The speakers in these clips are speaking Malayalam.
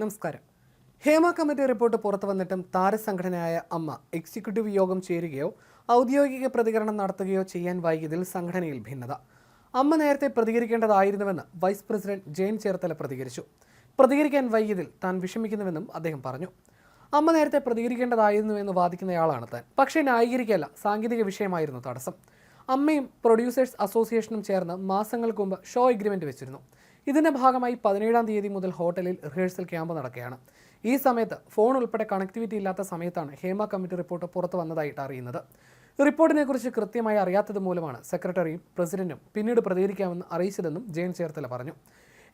നമസ്കാരം. ഹേമ കമ്മിറ്റി റിപ്പോർട്ട് പുറത്തു വന്നിട്ടും താരസംഘടനയായ അമ്മ എക്സിക്യൂട്ടീവ് യോഗം ചേരുകയോ ഔദ്യോഗിക പ്രതികരണം നടത്തുകയോ ചെയ്യാൻ വൈകിയതിൽ സംഘടനയിൽ ഭിന്നത. അമ്മ നേരത്തെ പ്രതികരിക്കേണ്ടതായിരുന്നുവെന്ന് വൈസ് പ്രസിഡന്റ് ജയൻ ചേർത്തല പ്രതികരിച്ചു. പ്രതികരിക്കാൻ വൈകിയതിൽ താൻ വിഷമിക്കുന്നുവെന്നും അദ്ദേഹം പറഞ്ഞു. അമ്മ നേരത്തെ പ്രതികരിക്കേണ്ടതായിരുന്നു എന്ന് വാദിക്കുന്നയാളാണ് താൻ. പക്ഷേ ന്യായീകരിക്കല്ല സാങ്കേതിക വിഷയമായിരുന്നു തടസ്സം. അമ്മയും പ്രൊഡ്യൂസേഴ്സ് അസോസിയേഷനും ചേർന്ന് മാസങ്ങൾക്ക് മുമ്പ് ഷോ എഗ്രിമെന്റ് വെച്ചിരുന്നു. ഇതിന്റെ ഭാഗമായി പതിനേഴാം തീയതി മുതൽ ഹോട്ടലിൽ റിഹേഴ്സൽ ക്യാമ്പ് നടക്കുകയാണ്. ഈ സമയത്ത് ഫോൺ ഉൾപ്പെടെ കണക്ടിവിറ്റി ഇല്ലാത്ത സമയത്താണ് ഹേമ കമ്മിറ്റി റിപ്പോർട്ട് പുറത്തു വന്നതായിട്ട് അറിയുന്നത്. റിപ്പോർട്ടിനെ കുറിച്ച് കൃത്യമായി അറിയാത്തത് മൂലമാണ് സെക്രട്ടറിയും പ്രസിഡന്റും പിന്നീട് പ്രതികരിക്കാമെന്ന് അറിയിച്ചതെന്നും ജയൻ ചേർത്തല പറഞ്ഞു.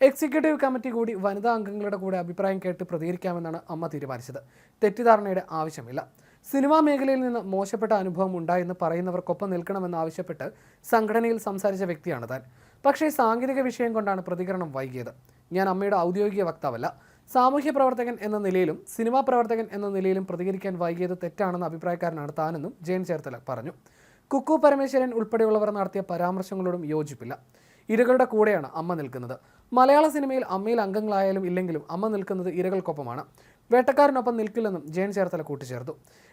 എക്സിക്യൂട്ടീവ് കമ്മിറ്റി കൂടി വനിതാ അംഗങ്ങളുടെ കൂടെ അഭിപ്രായം കേട്ട് പ്രതികരിക്കാമെന്നാണ് അമ്മ തീരുമാനിച്ചത്. തെറ്റിദ്ധാരണയുടെ ആവശ്യമില്ല. സിനിമാ മേഖലയിൽ നിന്ന് മോശപ്പെട്ട അനുഭവം ഉണ്ടായെന്ന് പറയുന്നവർക്കൊപ്പം നിൽക്കണമെന്ന് ആവശ്യപ്പെട്ട് സംഘടനയിൽ സംസാരിച്ച വ്യക്തിയാണ് താൻ. പക്ഷേ സാങ്കേതിക വിഷയം കൊണ്ടാണ് പ്രതികരണം വൈകിയത്. ഞാൻ അമ്മയുടെ ഔദ്യോഗിക വക്താവല്ല. സാമൂഹ്യ പ്രവർത്തകൻ എന്ന നിലയിലും സിനിമാ പ്രവർത്തകൻ എന്ന നിലയിലും പ്രതികരിക്കാൻ വൈകിയത് തെറ്റാണെന്ന അഭിപ്രായക്കാരനാണ് താനെന്നും ജയൻ ചേർത്തല പറഞ്ഞു. കുക്കു പരമേശ്വരൻ ഉൾപ്പെടെയുള്ളവർ നടത്തിയ പരാമർശങ്ങളോടും യോജിപ്പില്ല. ഇരകളുടെ കൂടെയാണ് അമ്മ നിൽക്കുന്നത്. മലയാള സിനിമയിൽ അമ്മയിൽ അംഗങ്ങളായാലും ഇല്ലെങ്കിലും അമ്മ നിൽക്കുന്നത് ഇരകൾക്കൊപ്പമാണ്. വേട്ടക്കാരനൊപ്പം നിൽക്കില്ലെന്നും ജയൻ ചേർത്തല കൂട്ടിച്ചേർത്തു.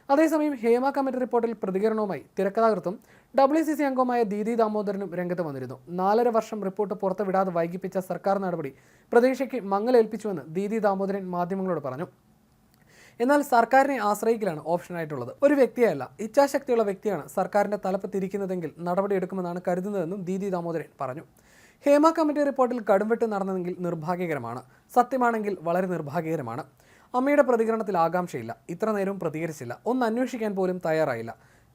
അതേസമയം ഹേമ കമ്മിറ്റി റിപ്പോർട്ടിൽ പ്രതികരണവുമായി തിരക്കഥാകൃത്തും ഡബ്ല്യു സി സി അംഗവുമായ ദീദി ദാമോദരനും രംഗത്ത് വന്നിരുന്നു. നാലര വർഷം റിപ്പോർട്ട് പുറത്തുവിടാതെ വൈകിപ്പിച്ച സർക്കാർ നടപടി പ്രതീക്ഷയ്ക്ക് മങ്ങലേൽപ്പിച്ചുവെന്ന് ദീദി ദാമോദരൻ മാധ്യമങ്ങളോട് പറഞ്ഞു. എന്നാൽ സർക്കാരിനെ ആശ്രയിക്കലാണ് ഓപ്ഷനായിട്ടുള്ളത്. ഒരു വ്യക്തിയല്ല ഇച്ഛാശക്തിയുള്ള വ്യക്തിയാണ് സർക്കാരിന്റെ തലപ്പ് തിരിക്കുന്നതെങ്കിൽ നടപടിയെടുക്കുമെന്നാണ് കരുതുന്നതെന്നും ദീദി ദാമോദരൻ പറഞ്ഞു. ഹേമ കമ്മിറ്റി റിപ്പോർട്ടിൽ കടുംവെട്ട് നടന്നതെങ്കിൽ നിർഭാഗ്യകരമാണ്. സത്യമാണെങ്കിൽ വളരെ നിർഭാഗ്യകരമാണ്. അമ്മയുടെ പ്രതികരണത്തിൽ ആകാംക്ഷയില്ല. ഇത്ര നേരവും പ്രതികരിച്ചില്ല. ഒന്ന് അന്വേഷിക്കാൻ പോലും തയ്യാറായില്ല.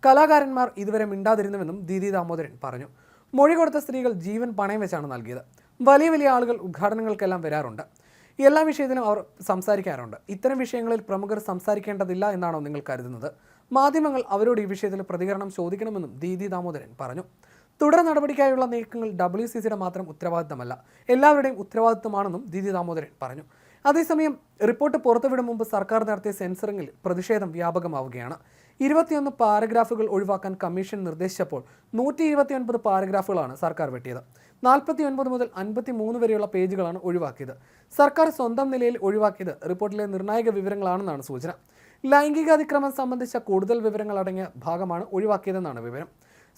കലാകാരന്മാർ ഇതുവരെ മിണ്ടാതിരുന്നുവെന്നും ദീദി ദാമോദരൻ പറഞ്ഞു. മൊഴി കൊടുത്ത സ്ത്രീകൾ ജീവൻ പണയം വെച്ചാണ് നൽകിയത്. വലിയ വലിയ ആളുകൾ ഉദ്ഘാടനങ്ങൾക്കെല്ലാം വരാറുണ്ട്. എല്ലാ വിഷയത്തിനും അവർ സംസാരിക്കാറുണ്ട്. ഇത്തരം വിഷയങ്ങളിൽ പ്രമുഖർ സംസാരിക്കേണ്ടതില്ല എന്നാണോ നിങ്ങൾ കരുതുന്നത്? മാധ്യമങ്ങൾ അവരോട് ഈ വിഷയത്തിൽ പ്രതികരണം ചോദിക്കണമെന്നും ദീദി ദാമോദരൻ പറഞ്ഞു. തുടർ നടപടിക്കായുള്ള നീക്കങ്ങൾ ഡബ്ല്യു സി സിയുടെ മാത്രം ഉത്തരവാദിത്തമല്ല എല്ലാവരുടെയും ഉത്തരവാദിത്തമാണെന്നും ദീദി ദാമോദരൻ പറഞ്ഞു. അതേസമയം റിപ്പോർട്ട് പുറത്തുവിടും മുമ്പ് സർക്കാർ നടത്തിയ സെൻസറിംഗിൽ പ്രതിഷേധം വ്യാപകമാവുകയാണ്. ഇരുപത്തിയൊന്ന് പാരഗ്രാഫുകൾ ഒഴിവാക്കാൻ കമ്മീഷൻ നിർദ്ദേശിച്ചപ്പോൾ നൂറ്റി ഇരുപത്തിയൊൻപത് പാരഗ്രാഫുകളാണ് സർക്കാർ വെട്ടിയത്. നാൽപ്പത്തി ഒൻപത് മുതൽ അൻപത്തി മൂന്ന് വരെയുള്ള പേജുകളാണ് ഒഴിവാക്കിയത്. സർക്കാർ സ്വന്തം നിലയിൽ ഒഴിവാക്കിയത് റിപ്പോർട്ടിലെ നിർണായക വിവരങ്ങളാണെന്നാണ് സൂചന. ലൈംഗികാതിക്രമം സംബന്ധിച്ച കൂടുതൽ വിവരങ്ങൾ അടങ്ങിയ ഭാഗമാണ് ഒഴിവാക്കിയതെന്നാണ് വിവരം.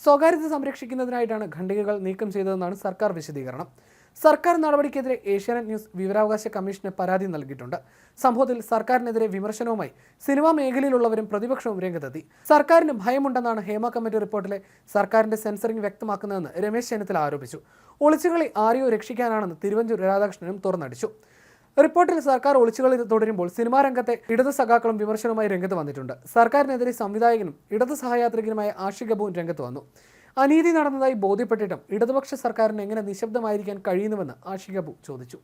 സ്വകാര്യത സംരക്ഷിക്കുന്നതിനായിട്ടാണ് ഖണ്ഡികകൾ നീക്കം ചെയ്തതെന്നാണ് സർക്കാർ വിശദീകരണം. സർക്കാർ നടപടിക്കെതിരെ ഏഷ്യാനെറ്റ് ന്യൂസ് വിവരാവകാശ കമ്മീഷന് പരാതി നൽകിയിട്ടുണ്ട്. സംഭവത്തിൽ സർക്കാരിനെതിരെ വിമർശനവുമായി സിനിമാ മേഖലയിലുള്ളവരും പ്രതിപക്ഷവും രംഗത്തെത്തി. സർക്കാരിന് ഭയമുണ്ടെന്നാണ് ഹേമ കമ്മിറ്റി റിപ്പോർട്ടിലെ സർക്കാരിന്റെ സെൻസറിംഗ് വ്യക്തമാക്കുന്നതെന്ന് രമേശ് ചെന്നിത്തല ആരോപിച്ചു. ഒളിച്ചുകളി ആരെയോ രക്ഷിക്കാനാണെന്ന് തിരുവഞ്ചൂർ രാധാകൃഷ്ണനും തുറന്നടിച്ചു. റിപ്പോർട്ടിൽ സർക്കാർ ഒളിച്ചുകളി തുടരുമ്പോൾ സിനിമാ രംഗത്തെ ഇടത് സഖാക്കളും വിമർശനവുമായി രംഗത്ത് വന്നിട്ടുണ്ട്. സർക്കാരിനെതിരെ സംവിധായകനും ഇടത് സഹയാത്രികനുമായ ആഷിക് രംഗത്ത് വന്നു. അനീതി നടന്നതായി ബോധ്യപ്പെട്ടിട്ടും ഇടതുപക്ഷ സർക്കാരിന് എങ്ങനെ നിശബ്ദമായിരിക്കാൻ കഴിയുന്നുവെന്ന് ആഷിക് ചോദിച്ചു.